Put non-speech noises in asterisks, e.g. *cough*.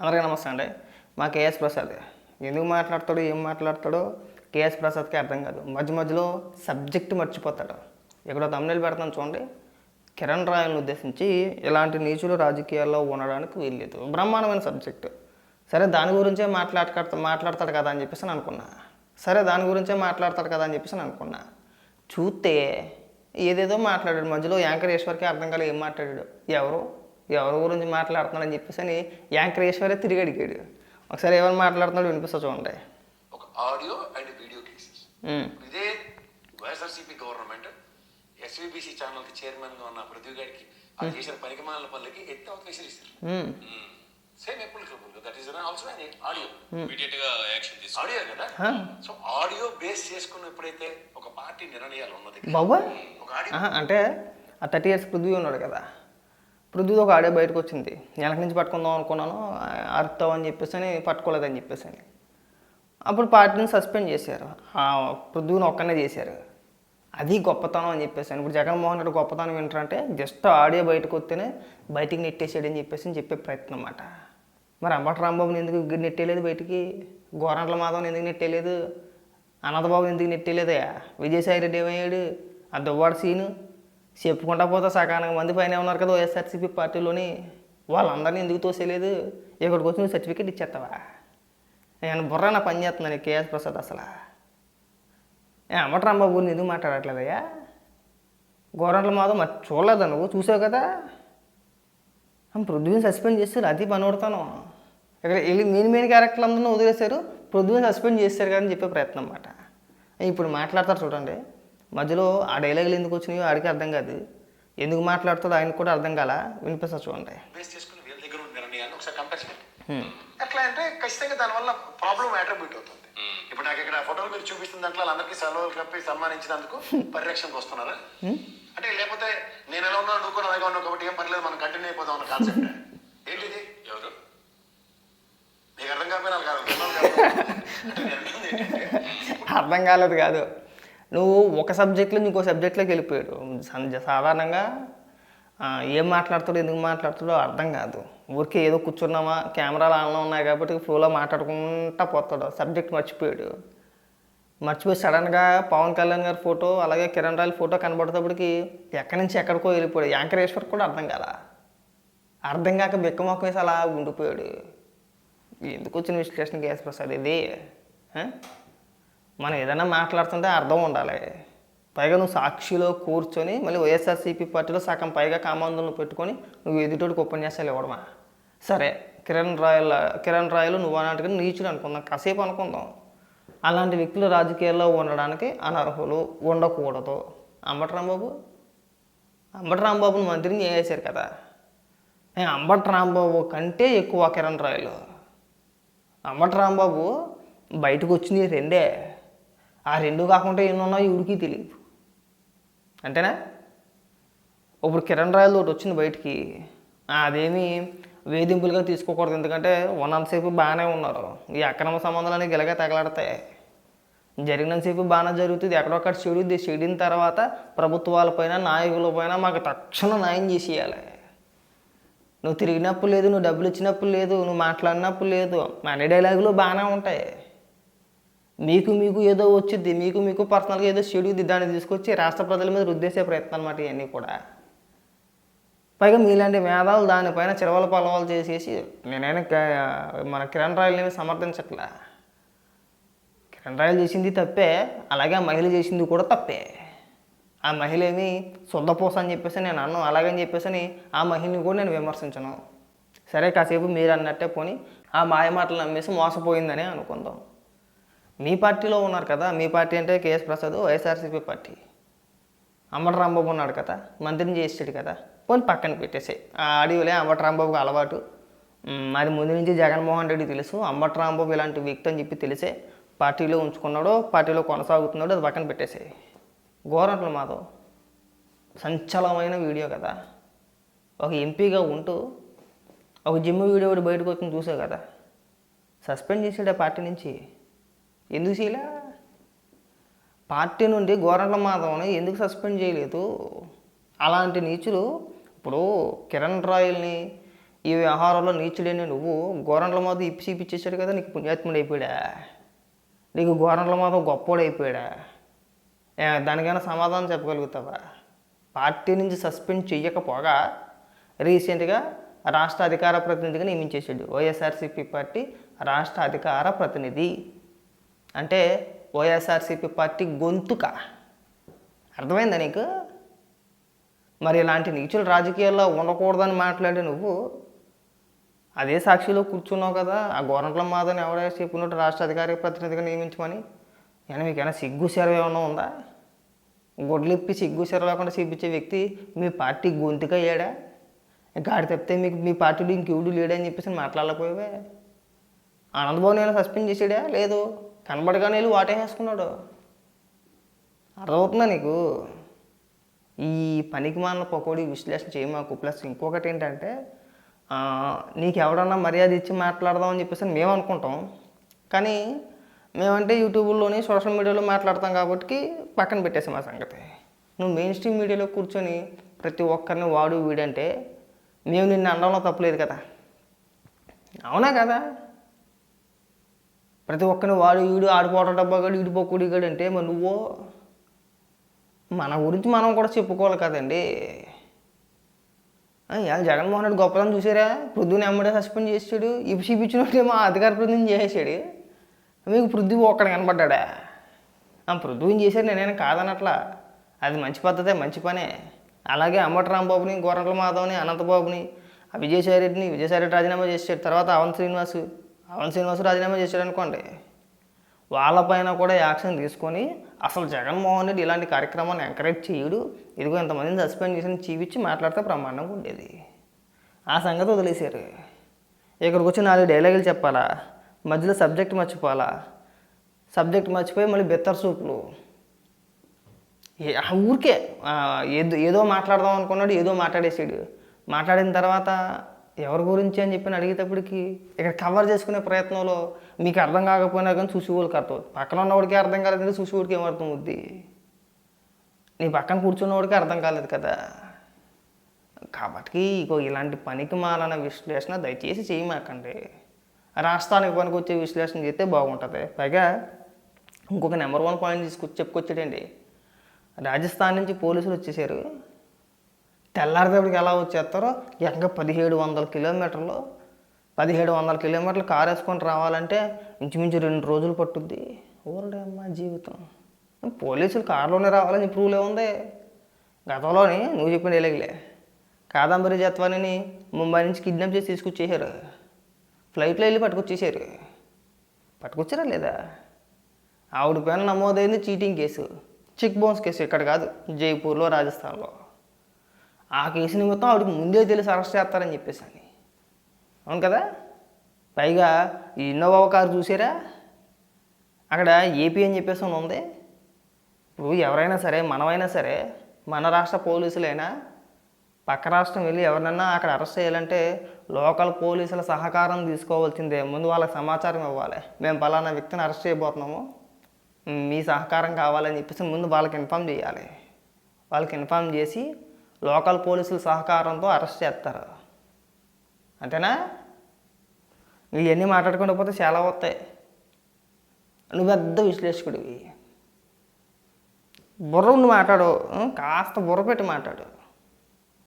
అందరికీ నమస్తే అండి. మా కేఎస్ ప్రసాద్. ఎందుకు మాట్లాడతాడో ఏం మాట్లాడతాడో కేఎస్ ప్రసాద్కి అర్థం కాదు. మధ్య మధ్యలో సబ్జెక్ట్ మర్చిపోతాడు. ఎక్కడో తమిళ పెడతాను చూడండి. కిరణ్ రాయల్ని ఉద్దేశించి ఇలాంటి నీచులు రాజకీయాల్లో ఉండడానికి వీల్లేదు. బ్రహ్మాండమైన సబ్జెక్టు. సరే దాని గురించే మాట్లాడక మాట్లాడతాడు కదా అని చెప్పేసి అనుకున్నా. సరే దాని గురించే మాట్లాడతాడు కదా అని చెప్పేసి అనుకున్నా. చూస్తే ఏదేదో మాట్లాడాడు. మధ్యలో యాంకర్ ఈశ్వర్కి అర్థం కాలే ఏం మాట్లాడాడు. ఎవరు? ఎవరి గురించి మాట్లాడుతున్నాడని చెప్పేసి అని యాంకర్ ఈశ్వరే తిరిగి అడిగాడు. ఒకసారి ఎవరు మాట్లాడుతున్నాడు వినిపిస్తా చూడండి. ఒక ఆడియో అండ్ వీడియో కేసెస్ ఇదే వైఎస్ఆర్సీపీ గవర్నమెంట్ ఎస్వీబీసీ ఛానల్కి చైర్మన్గా ఉన్న పృథ్వీ గారికి అది చేసిన పనికిమాల పనులకి ఎత్తి విసిరిస్తారు ఉమ్, సేమ్ ఎప్పుడు దట్ ఈస్ ఆల్సో ఆడియో ఇమీడియట్గా యాక్షన్ తీసుకు ఆడియో కదా. సో ఆడియో బేస్ చేసుకుని ఎప్పుడైతే ఒక పార్టీ నిర్ణయాలు ఉన్నది బాబోయ్. ఒక ఆడియో. అంటే ఆ థర్టీ ఇయర్స్ పృథ్వీ ఉన్నాడు కదా? పృథ్వీది ఒక ఆడే బయటకు వచ్చింది వెనక నుంచి పట్టుకుందాం అనుకున్నాను. అర్థం అని చెప్పేసి అని పట్టుకోలేదని చెప్పేసి అని అప్పుడు పార్టీని సస్పెండ్ చేశారు. ఆ పృథ్వీని ఒక్కనే చేశారు. అది గొప్పతనం అని చెప్పేసి ఇప్పుడు జగన్మోహన్ రెడ్డి గొప్పతనం ఏంటంటే జస్ట్ ఆడియో బయటకు వస్తేనే బయటికి నెట్టేసాడని చెప్పేసి అని చెప్పే ప్రయత్నం అన్నమాట. మరి అంబట రాంబాబుని ఎందుకు నెట్టేయలేదు బయటికి? గోరంట్ల మాధవని ఎందుకు నెట్టేయలేదు? అనంతబాబుని ఎందుకు నెట్టేయలేదయా విజయసాయి రెడ్డి ఏమయ్యాడు? ఆ దువ్వాడు సీను? చెప్పుకుంటా పోతే సకాలంగా మంది పైన ఉన్నారు కదా వైఎస్ఆర్సీపీ పార్టీలోని. వాళ్ళందరినీ ఎందుకు తోసేయలేదు ఇక్కడికి వచ్చి నువ్వు సర్టిఫికేట్ ఇచ్చేస్తావా? నేను బుర్ర నా పని చేస్తున్నాను కేఎస్ ప్రసాద్ అసలు. ఏ అమ్మట గురించి ఎందుకు మాట్లాడట్లేదయ్యా? గోరంట్ల మాధవ్ మరి చూడలేదా నువ్వు? చూసావు కదా? పృథ్వీని సస్పెండ్ చేస్తారు అది పని పనిపడతాను ఇక్కడ వెళ్ళి మెయిన్ మెయిన్ క్యారెక్టర్లు అందరూ వదిలేశారు పృథ్వీని సస్పెండ్ చేస్తారు కానీ చెప్పే ప్రయత్నం అన్నమాట. ఇప్పుడు మాట్లాడతారు చూడండి. మధ్యలో ఆ డైలాగులు ఎందుకు వచ్చినాయో ఆడికి అర్థం కాదు. ఎందుకు మాట్లాడుతాడో ఆయనకు కూడా అర్థం కాల. వినిపిస్తా చూడండి. బేస్ చేసుకుని వీళ్ళ దగ్గర ఉన్న నిర్ణయాన్ని ఒకసారి కంపేర్ చేయండి. హ్మ్. ఎట్లా అంటే ఖచ్చితంగా దానివల్ల ప్రాబ్లం అట్రిబ్యూట్ అవుతుంది. ఇప్పుడు నాకు ఇక్కడ ఫోటోలు మీరు చూపిస్తున్న దాంట్లో అందరికీ సెలవులు కప్పి సన్మానించినందుకు పరిరక్షణకు వస్తున్నారా? అంటే లేకపోతే నేను ఎలా ఉన్నా నువ్వు కూడా అలాగే ఉన్నావు కాబట్టి ఏం పర్లేదు మనం కంటిన్యూ అయిపోదాం అన్న కాన్సెప్ట్ *laughs* ఏంటిది ఎవరు? నీకు అర్థం కాకపోయినా *laughs* అర్థం కాలేదు కాదు. నువ్వు ఒక సబ్జెక్ట్లో ఇంకో సబ్జెక్ట్లోకి వెళ్ళిపోయాడు. సాధారణంగా ఏం మాట్లాడుతాడో ఎందుకు మాట్లాడుతాడో అర్థం కాదు. ఊరికే ఏదో కూర్చున్నామా కెమెరాలు ఆన్లో ఉన్నాయి కాబట్టి ఫ్లోలో మాట్లాడుకుంటా పోతాడు. సబ్జెక్ట్ మర్చిపోయాడు. మర్చిపోయి సడన్గా పవన్ కళ్యాణ్ గారి ఫోటో అలాగే కిరణ్ రాయల్ ఫోటో కనబడేటప్పటికి ఎక్కడి నుంచి ఎక్కడికో వెళ్ళిపోయాడు. యాంకరేశ్వర్ కూడా అర్థం కాల. అర్థం కాక బిక్కమొక్క వేసి అలా ఉండిపోయాడు. ఎందుకు వచ్చిన విశ్లేషణ కేసు ప్రసాద్ ఇది? మనం ఏదైనా మాట్లాడుతుంటే అర్థం ఉండాలి. పైగా నువ్వు సాక్షిలో కూర్చొని మళ్ళీ వైఎస్ఆర్సీపీ పార్టీలో సగం పైగా కామాందులను పెట్టుకొని నువ్వు ఎదుటోడికి ఉపన్యాసాలు ఇవ్వడమా? సరే కిరణ్ రాయల్ కిరణ్ రాయలు నువ్వు అన్నట్టుగా నీచుడు అనుకుందాం కాసేపు అనుకుందాం. అలాంటి వ్యక్తులు రాజకీయాల్లో ఉండడానికి అనర్హులు ఉండకూడదు. అంబటి రాంబాబు అంబటి రాంబాబుని మంత్రిని చేసేశారు కదా. ఏ అంబటి రాంబాబు కంటే ఎక్కువ కిరణ్ రాయలు. అంబటి రాంబాబు బయటకు వచ్చినాయి రెండే. ఆ రెండు కాకుండా ఎన్ని ఉన్నాయో ఇవిడికి తెలియదు అంతేనా? ఇప్పుడు కిరణ్ రాయల్ తోటి వచ్చింది బయటికి. అదేమి వేధింపులుగా తీసుకోకూడదు. ఎందుకంటే ఉన్నంతసేపు బాగానే ఉన్నారు. ఈ అక్రమ సంబంధాలు అనేవి ఇలాగే తగలాడతాయి. జరిగినంతసేపు బాగానే జరుగుతుంది. ఎక్కడొక్కడ చెడుద్ది. చెడిన తర్వాత ప్రభుత్వాలపైన నాయకులపైన మాకు తక్షణ న్యాయం చేసేయాలి. నువ్వు తిరిగినప్పుడు లేదు నువ్వు డబ్బులు ఇచ్చినప్పుడు లేదు నువ్వు మాట్లాడినప్పుడు లేదు. అన్ని డైలాగులు బాగానే ఉంటాయి. మీకు మీకు ఏదో వచ్చింది మీకు మీకు పర్సనల్గా ఏదో చెడుది దాన్ని తీసుకొచ్చి రాష్ట్ర ప్రజల మీద రుద్దేసే ప్రయత్నం అనమాట ఇవన్నీ కూడా. పైగా మీలాంటి మేధావులు దానిపైన చిరవల పలవాలు చేసేసి నేనైనా మన కిరణ్ రాయల్ని సమర్థించట్లా. కిరణ్ రాయల్ చేసింది తప్పే అలాగే ఆ మహిళ చేసింది కూడా తప్పే. ఆ మహిళ ఏమి శుద్ధపూస అని చెప్పేసి నేను అన్నం అలాగని చెప్పేసి అని ఆ మహిళని కూడా నేను విమర్శించను. సరే కాసేపు మీరు అన్నట్టే పోని ఆ మాయ మాటలు నమ్మేసి మోసపోయిందని అనుకుందాం. మీ పార్టీలో ఉన్నారు కదా మీ పార్టీ అంటే కేఎస్ ప్రసాద్ వైఎస్ఆర్సీపీ పార్టీ. అంబటి రాంబాబు ఉన్నాడు కదా మంత్రిని చేసాడు కదా. పోనీ పక్కన పెట్టేసాయి. ఆ అడవిలే అంబటి రాంబాబుకి అలవాటు. అది ముందు నుంచి జగన్మోహన్ రెడ్డి తెలుసు. అంబటి రాంబాబు ఇలాంటి వ్యక్తి అని చెప్పి తెలిసే పార్టీలో ఉంచుకున్నాడో పార్టీలో కొనసాగుతున్నాడో అది పక్కన పెట్టేసాయి. గోరంట్ల మాధవ్. సంచలమైన వీడియో కదా. ఒక ఎంపీగా ఉంటూ ఒక జిమ్ వీడియో ఒకటి బయటకు వచ్చింది చూసావు కదా. సస్పెండ్ చేసాడు ఆ పార్టీ నుంచి. ఎందుకు చేయలే? పార్టీ నుండి గోరంట్ల మాధవని ఎందుకు సస్పెండ్ చేయలేదు? అలాంటి నీచులు ఇప్పుడు కిరణ్ రాయల్ని ఈ వ్యవహారంలో నీచుడేనే నువ్వు గోరంట్ల మాధవ్ ఇప్పి చూపించేశాడు కదా నీకు పుణ్యాత్ముడు అయిపోయాడా? నీకు గోరంట్ల మాధవ్ గొప్పోడు అయిపోయాడా? దానికైనా సమాధానం చెప్పగలుగుతావా? పార్టీ నుంచి సస్పెండ్ చెయ్యకపోగా రీసెంట్గా రాష్ట్ర అధికార ప్రతినిధిగా నియమించేశాడు వైఎస్ఆర్సీపీ పార్టీ రాష్ట్ర అధికార ప్రతినిధి. అంటే వైఎస్ఆర్సీపీ పార్టీ గొంతుక. అర్థమైందా నీకు? మరి ఇలాంటి నీచులు రాజకీయాల్లో ఉండకూడదని మాట్లాడే నువ్వు అదే సాక్షిలో కూర్చున్నావు కదా. ఆ గోరంట్ల మాదని ఎవరైనా చెప్పినట్టు రాష్ట్ర అధికారిక ప్రతినిధిగా నియమించమని. ఏమైనా మీకైనా సిగ్గు సెరవు ఏమైనా ఉందా? గొడ్లిప్పి సిగ్గు సెరవు లేకుండా చూపించే వ్యక్తి మీ పార్టీ గొంతుక అయ్యాడా గాడి తప్పితే మీకు మీ పార్టీలో ఇంకెవడు లేడని చెప్పేసి మాట్లాడలేకపోయావే. ఆనందబాబు నేను సస్పెండ్ చేసాడా? లేదు. కనబడగానే వెళ్ళి వాటేసేసుకున్నాడు అర్థమవుతుందా నీకు? ఈ పనికి మాలిన పకోడీ విశ్లేషణ చేయమాకు. ప్లస్ ఇంకొకటి ఏంటంటే నీకు ఎవడన్నా మర్యాద ఇచ్చి మాట్లాడదాం అని చెప్పేసి మేము అనుకుంటాం. కానీ మేమంటే యూట్యూబ్లోని సోషల్ మీడియాలో మాట్లాడతాం కాబట్టి పక్కన పెట్టేసాం ఆ సంగతి. నువ్వు మెయిన్ స్ట్రీమ్ మీడియాలో కూర్చొని ప్రతి ఒక్కరిని వాడు వీడంటే మేము నిన్ను అనడంలో తప్పలేదు కదా. అవునా కదా? ప్రతి ఒక్కరిని వాడు వీడు ఆడిపోవడం డబ్బాగాడు ఈడిపోకూడి గాడు అంటే మరి నువ్వు? మన గురించి మనం కూడా చెప్పుకోవాలి కదండి. ఇవాళ జగన్మోహన్ రెడ్డి గొప్పదనం చూసారా? పృథ్వీని ఎమ్మడే సస్పెండ్ చేసాడు ఇవి చూపించినట్టేమో అధికార ప్రతినిధి చేసేసాడు. మీకు పృథ్వీ ఒక్కడ కనపడ్డా ఆ పృథ్వీని చేశారు నేనైనా కాదనట్లా. అది మంచి పద్ధతే మంచి పనే. అలాగే అమ్మటి రాంబాబుని గోరంట్ల మాధవ్ని అనంతబాబుని ఆ విజయసాయి రెడ్డి రాజీనామా చేశాడు తర్వాత అవన్ శ్రీనివాసు. పవన్ శ్రీనివాసు రాజీనామా చేశాడు అనుకోండి వాళ్ళపైన కూడా యాక్షన్ తీసుకొని అసలు జగన్మోహన్ రెడ్డి ఇలాంటి కార్యక్రమాన్ని ఎంకరేజ్ చేయడు. ఇదిగో ఇంతమందిని సస్పెండ్ చేసి చీవిచ్చి మాట్లాడితే ప్రమాణంగా ఉండేది. ఆ సంగతి వదిలేశారు. ఇక్కడికి వచ్చి నాలుగు డైలాగులు చెప్పాలా? మధ్యలో సబ్జెక్ట్ మర్చిపోవాలా? సబ్జెక్ట్ మర్చిపోయి మళ్ళీ బెత్తర్ సూపులు. ఊరికే ఏదో ఏదో మాట్లాడదాం అనుకున్నాడు ఏదో మాట్లాడేసాడు. మాట్లాడిన తర్వాత ఎవరి గురించి అని చెప్పి అడిగేటప్పటికి ఇక్కడ కవర్ చేసుకునే ప్రయత్నంలో మీకు అర్థం కాకపోయినా కానీ చూసేవాళ్ళకి అర్థం పక్కన ఉన్నవాడికి అర్థం కాలేదంటే చూసేవాడికి ఏమర్థం అవుద్ది నీ పక్కన కూర్చున్నవాడికి అర్థం కాలేదు కదా. కాబట్టి ఇగో ఇలాంటి పనికి మాలన విశ్లేషణ దయచేసి చేయమాకండి. రాష్ట్రానికి పనికి వచ్చే విశ్లేషణ చేస్తే బాగుంటుంది. పైగా ఇంకొక నెంబర్ వన్ పాయింట్ తీసుకొచ్చి చెప్పుకొచ్చాడండి. రాజస్థాన్ నుంచి పోలీసులు వచ్చేసారు. తెల్లారితేపటికి ఎలా వచ్చేస్తారో ఇంకా పదిహేడు వందల కిలోమీటర్లు పదిహేడు వందల కిలోమీటర్లు కారు వేసుకొని రావాలంటే ఇంచుమించు రెండు రోజులు పట్టుద్ది. ఊరడే అమ్మ జీవితం. పోలీసులు కారులోనే రావాలని ప్రూవ్లే ఉంది. గతంలోని నువ్వు చెప్పిన ఎలాగలే కాదంబరి జత్వానిని ముంబై నుంచి కిడ్నాప్ చేసి తీసుకొచ్చేసారు ఫ్లైట్లో వెళ్ళి పట్టుకొచ్చేసారు పట్టుకొచ్చారా లేదా? ఆవిడ పైన నమోదైంది cheating case. Check bounce case. ఇక్కడ కాదు జైపూర్లో రాజస్థాన్లో. ఆ కేసు నిమిత్తం ఆవిడకి ముందే తెలిసి అరెస్ట్ చేస్తారని చెప్పేసి అని. అవును కదా? పైగా ఈ ఇన్నోవా కారు చూసారా? అక్కడ ఏపీ అని చెప్పేసి అని ఉంది. ఇప్పుడు ఎవరైనా సరే మనమైనా సరే మన రాష్ట్ర పోలీసులైనా పక్క రాష్ట్రం వెళ్ళి ఎవరినన్నా అక్కడ అరెస్ట్ చేయాలంటే లోకల్ పోలీసుల సహకారం తీసుకోవాల్సిందే. ముందు వాళ్ళకి సమాచారం ఇవ్వాలి. మేము పలానా వ్యక్తిని అరెస్ట్ చేయబోతున్నాము. మీ సహకారం కావాలని చెప్పేసి ముందు వాళ్ళకి ఇన్ఫామ్ చేయాలి. వాళ్ళకి ఇన్ఫామ్ చేసి లోకల్ పోలీసుల సహకారంతో అరెస్ట్ చేస్తారు. అంతేనా? ఇవన్నీ మాట్లాడుకుంటూ పోతే చాలా వస్తాయి. నువ్వు పెద్ద విశ్లేషకుడివి. బుర్ర ఉండి మాట్లాడు కాస్త బుర్ర పెట్టి మాట్లాడు.